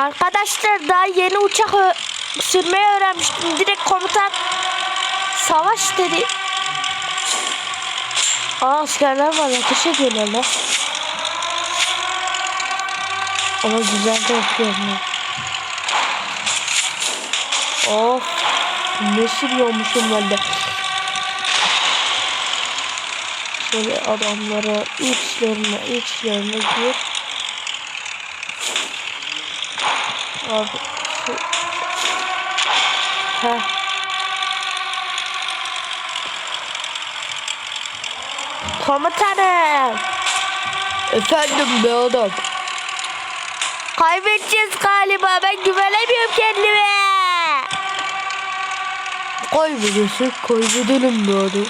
Arkadaşlar daha yeni uçak sürmeyi öğrenmiştim. Direkt komutan savaş dedi. Aa askerler var ateş ediyorlar lan. Ama güzel de yapıyorum ya. Of. Ne sürüyormuşum ben de. Şöyle adamlara içlerine içlerine gir. Abi şu... Heh. Komutanım. Efendim be adam. Kaybedeceğiz galiba. Ben güvenemiyorum kendime. Kaybedersek kaybedelim be adam.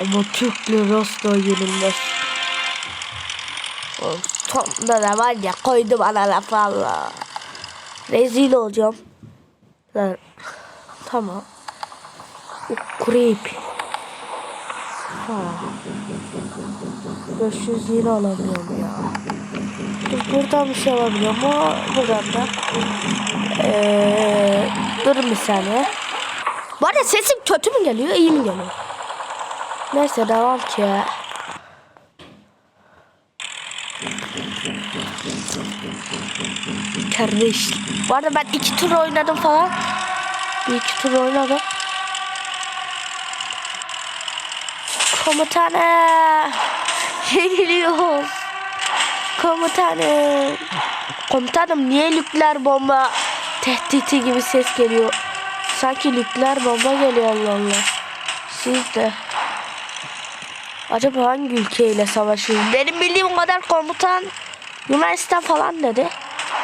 Ama Türkler asla yenilmez. Tam da ne var ya koydu bana laf valla. Rezil olacağım. Tamam. Creep. Ha. 500 lira alamıyorum ya. Buradan bir şey alabiliyorum ama buradan da. Ee, dur bir saniye. Bu arada sesim kötü mü geliyor iyi mi geliyor? Neyse devam ki. Kardeş. Bu arada ben iki tur oynadım falan. Bir iki tur oynadım. Komutanım. Yeniliyoruz. Komutanım. Komutanım niye nükleer bomba tehditi gibi ses geliyor? Sanki nükleer bomba geliyor Allah Allah. Siz de. Acaba hangi ülkeyle savaşıyoruz? Benim bildiğim kadar komutan Yunanistan falan dedi.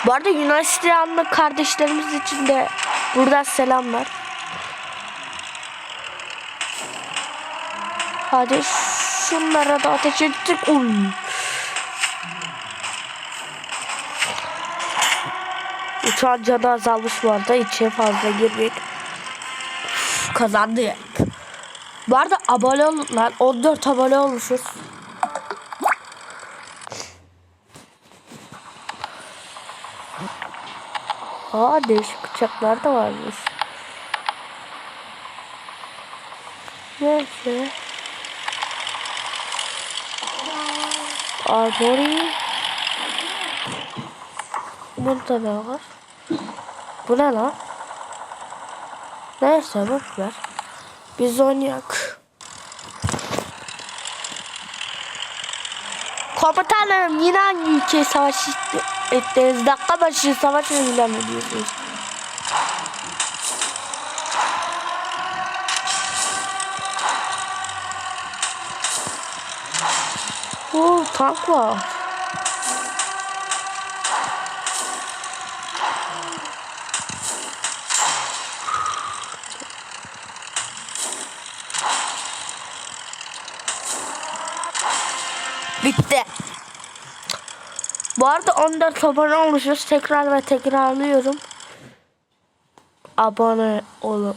Bu arada Yunanistanlı kardeşlerimiz için de buradan selamlar. Hadi şunlara da ateş ettik. Uy. Uçağın canı azalmış bu arada. İçine fazla girmek. Üf, Kazandık. Bu arada abone olun lan. 14 abone olmuşuz. Aa değişik uçaklar da varmış. Neyse. Arbori. Burada ne var? Bu ne lan? Neyse boşver. Biz oynayak. Komutanım yine hangi ülkeye savaş ettiniz? Dakika başı savaş ilan ediyorsunuz. Oo tank var. 14 abone olmuşuz. Tekrar ve tekrarlıyorum. Abone olun.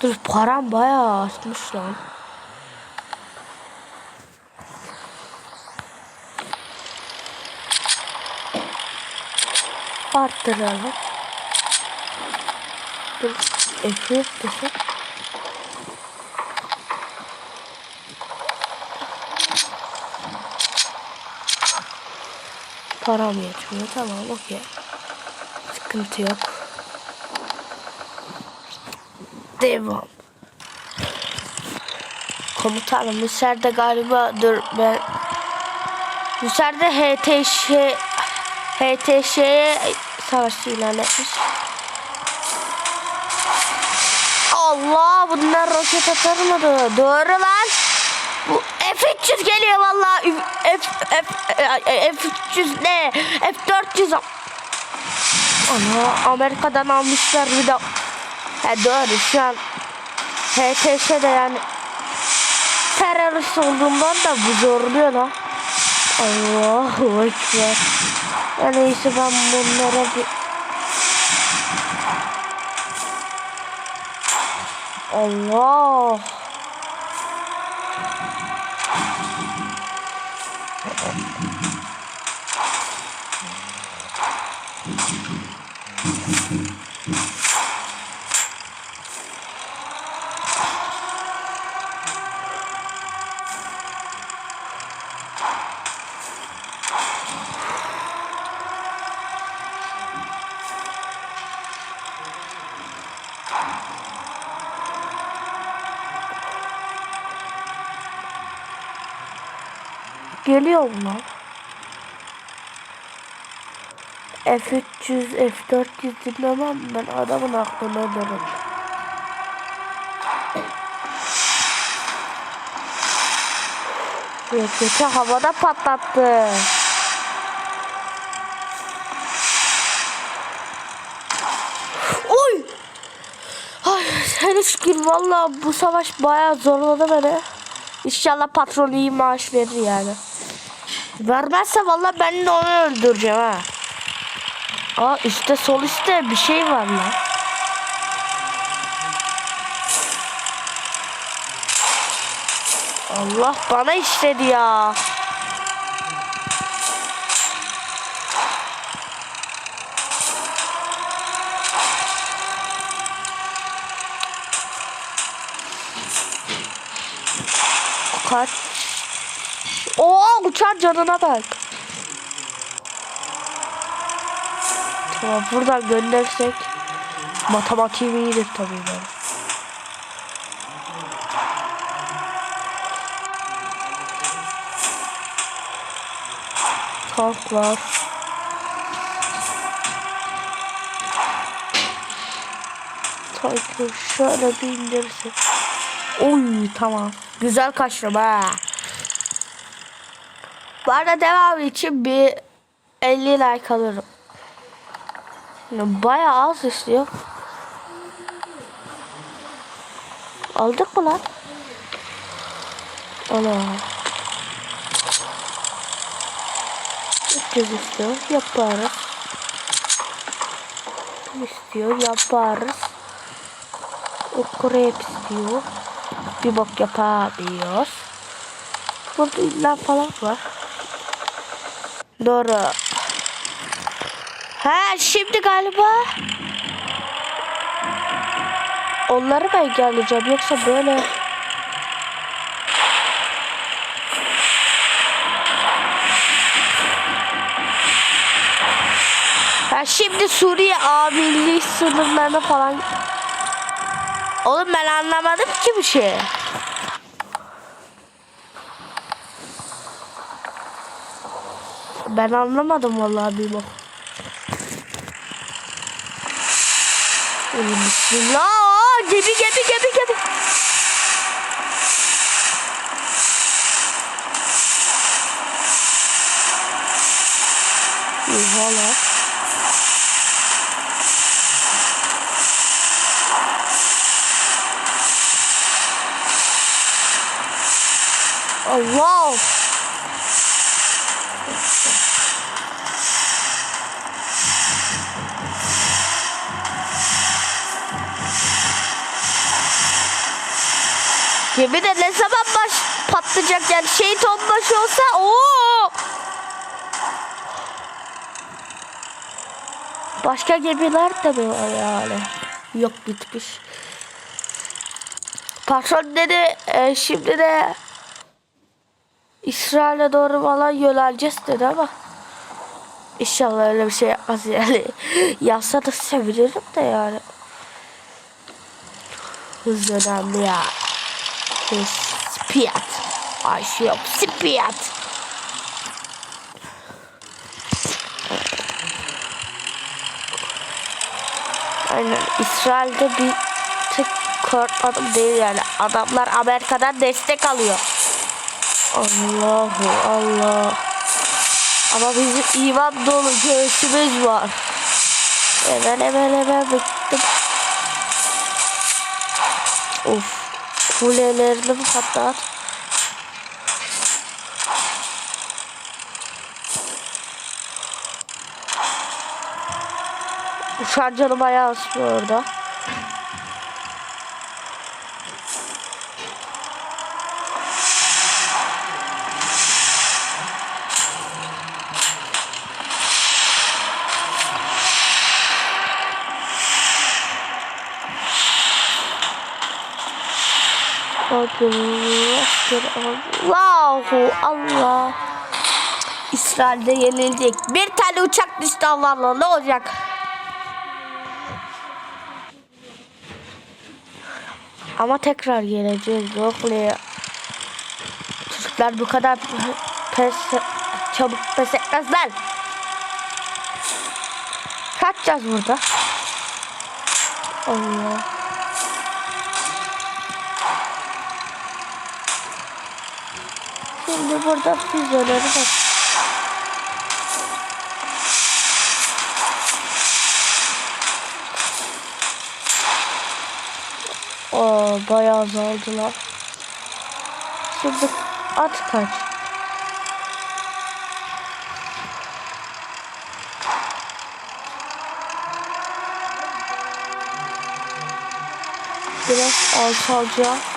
Dur param bayağı artmış lan. Arttıralım. Dur. F1 desek. Param yetmiyor. Tamam okey. Sıkıntı yok. Devam. Komutanım içeride galiba dur ben içeride HTŞ HTŞ'ye savaş ilan etmiş. Allah bunlar roket atar mı? Doğru lan. Bu F300 geliyor vallahi. F F F F300 ne? F400. Ana Amerika'dan almışlar bir de. He doğru şu an HTŞ'de yani terörist olduğundan da bu zorluyor lan. Allahu Ekber. En iyisi ben bunlara bir Allah. Geliyor mu lan? F300, F400 dinlemem ben adamın aklına ederim. Roketi havada patlattı. Oy! Ay, hele şükür valla bu savaş bayağı zorladı beni. İnşallah patron iyi maaş verir yani. Vermezse valla ben de onu öldüreceğim ha. Aa üstte sol üstte bir şey var lan. Allah bana işledi ya. Kaç. Uçan canına bak. Tamam buradan göndersek matematiğim iyidir tabii benim. Tank var. Tankı şöyle bir indirsek. Oy tamam. Güzel kaçtım ha. Bu arada devam için bir 50 like alırım. Bayağı az istiyor. Aldık mı lan? Ana. 300 istiyor. Yaparız. İstiyor. Yaparız. Ukrep istiyor. Bir bok yapabiliyoruz. Burada illa falan var. Doğru. Ha şimdi galiba onları mı engelleyeceğim yoksa böyle Ha şimdi Suriye amirliği sınırlarına falan Oğlum ben anlamadım ki bir şey. Ben anlamadım vallahi bir bak. Bismillah. Aa, Gemi gemi gemi gemi. De ne zaman baş patlayacak yani şehit onbaşı olsa ooo. Başka gemiler de mi var yani? Yok bitmiş. Patron dedi e, şimdi de İsrail'e doğru falan yöneleceğiz dedi ama İnşallah öyle bir şey yapmaz yani. Yazsa da sevinirim de yani. Hız önemli ya. Hız, spiyat. Ay şey yok. Aynen İsrail'de bir tık korkmadım değil yani. Adamlar Amerika'dan destek alıyor. Allahu Allah. Ama bizim iman dolu göğsümüz var. Hemen hemen hemen bittim. Of. Kulelerini mi patlar? Uçan canı bayağı asıyor orada. Allahu Allah. İsrail'de yenilecek. Bir tane uçak düştü Allah'la ne olacak? Ama tekrar geleceğiz. Yok ya. Çocuklar bu kadar pes, çabuk pes etmezler. Kaçacağız burada. Allah. Burada füzeleri bak. Oo bayağı azaldılar. Şimdi at kaç. Biraz alçalacağım.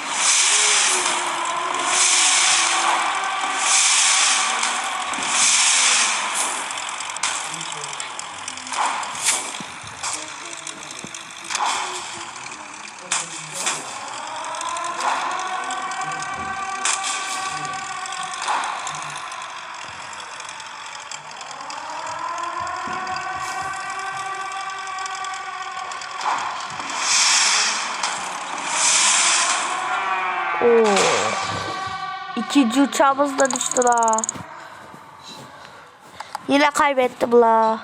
Oo. İkinci uçağımız da düştü la. Yine kaybettim la.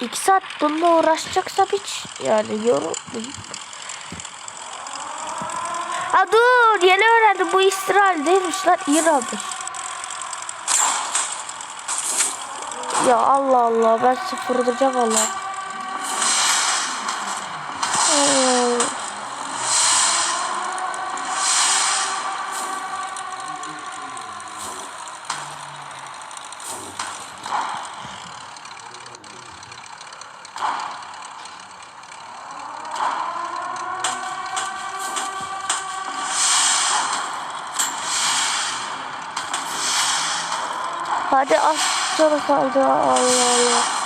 İki saat bununla uğraşacaksam hiç yani yorulmayayım. Ha dur yeni öğrendim bu İsrail değilmiş lan İran'mış. Ya Allah Allah ben sıfırlayacağım Allah. Hadi az sonra kaldı Allah Allah.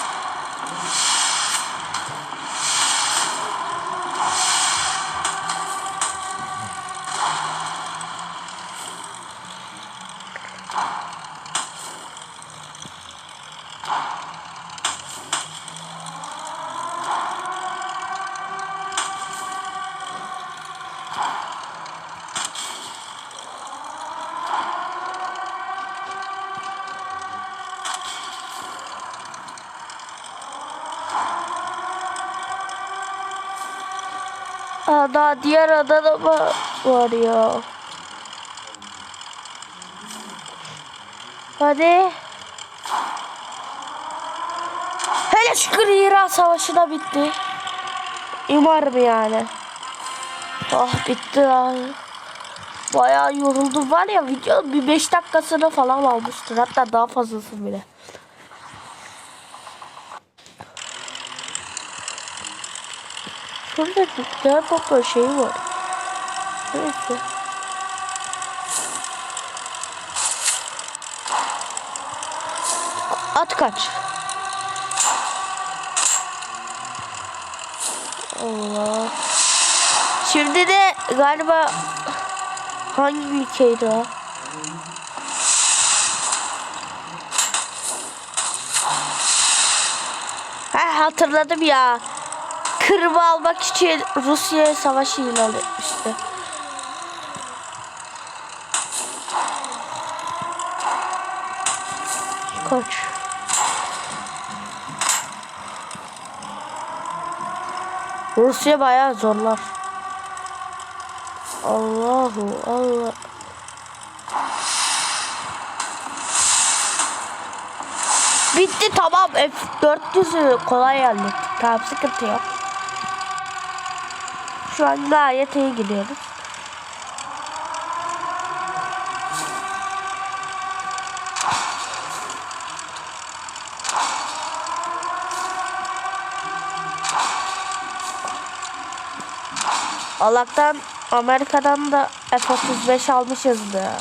Daha diğer adada mı var ya? Hadi. Hele şükür İran savaşı da bitti. Umarım yani. Ah bitti ya. Bayağı yoruldum var ya video bir 5 dakikasını falan almıştır. Hatta daha fazlası bile. Şurada nükleer bomba şeyi var. Neyse. At kaç. Allah. Şimdi de galiba hangi ülkeydi o? Ha hatırladım ya. Kırım'ı almak için Rusya'ya savaş ilan etmişti. Koç. Rusya bayağı zorlar. Allahu Allah. Bitti tamam F400'ü kolay hallettik. Tamam sıkıntı yok. Şu an gayet iyi gidiyoruz. Allah'tan Amerika'dan da F-35 almışız da.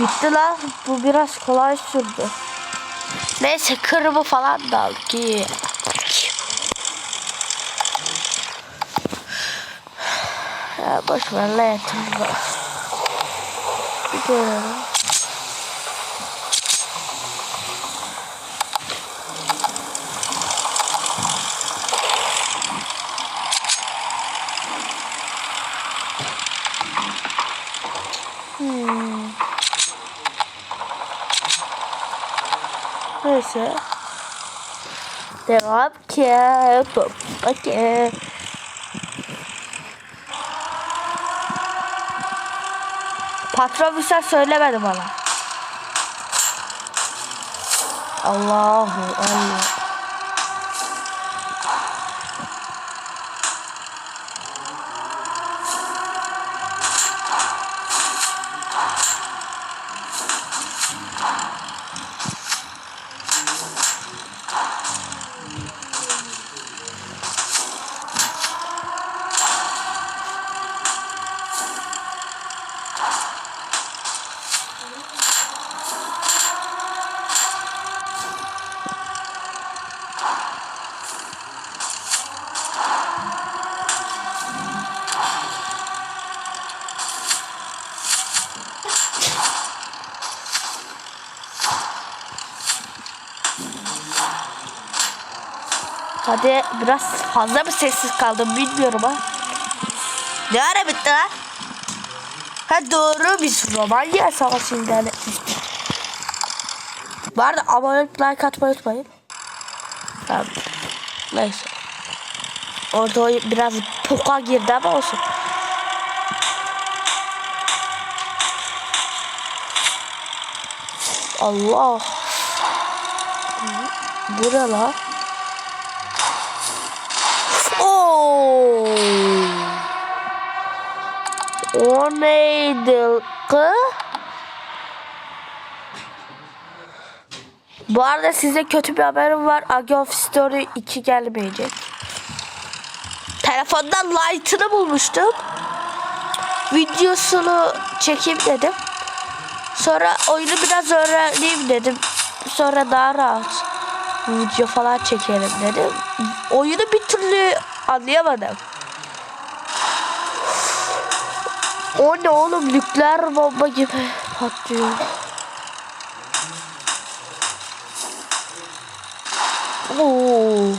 Bitti lan. Bu biraz kolay sürdü. Neyse Kırım'ı falan da aldık iyi. Ya boş ver la yatırma. Bir görelim. Hmm. Neyse. Devam ki. Okey. Patron bir şey bana. Allahu Allah. Hadi biraz fazla mı sessiz kaldım bilmiyorum ha. Ne ara bitti lan? Ha doğru biz Romanya savaşı ilan etmiştik. Bu arada abone olup like atmayı unutmayın. Tamam. Neyse. Orada biraz puka girdi ama olsun. Allah. Bu ne lan? Oo. O neydi kı? Bu arada size kötü bir haberim var. Age of Story 2 gelmeyecek. Telefondan light'ını bulmuştum. Videosunu çekeyim dedim. Sonra oyunu biraz öğreneyim dedim. Sonra daha rahat video falan çekelim dedim. Oyunu bir türlü anlayamadım. O ne oğlum nükleer bomba gibi patlıyor. Oo,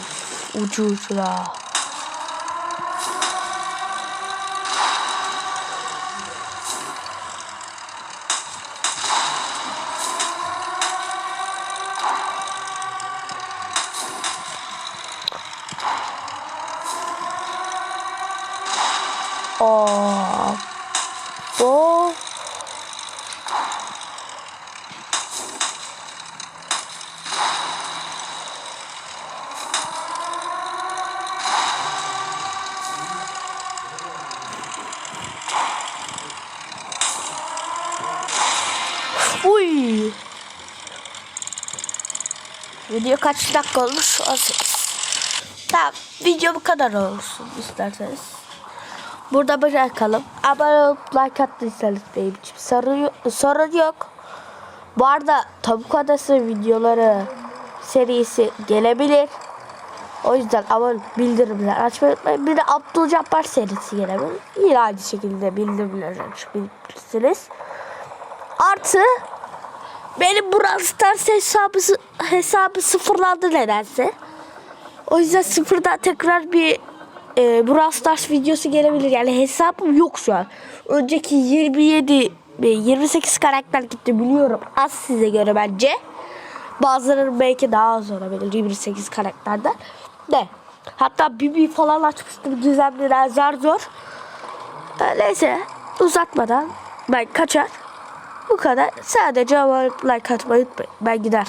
ucu ucuna. Aa, bu Uy. Video kaç dakika olmuş? 18. Tamam. Video bu kadar olsun isterseniz. Burada bırakalım. Abone olup like attıysanız benim sorun yok. Bu arada Tavuk Adası videoları serisi gelebilir. O yüzden abone bildirimler açmayı unutmayın. Bir de Abdülcabbar serisi gelebilir. Yine aynı şekilde bildirimler açabilirsiniz. Artı benim Brawl hesabı, hesabı sıfırlandı nedense. O yüzden sıfırdan tekrar bir e, Brawl Stars videosu gelebilir. Yani hesabım yok şu an. Önceki 27 ve 28 karakter gitti biliyorum. Az size göre bence. Bazıları belki daha az olabilir 28 karakterden. De. Hatta Bibi falan açmıştım gizemliler zar zor. E, Neyse uzatmadan ben kaçar. Bu kadar. Sadece abone like atmayı unutmayın. Ben gider.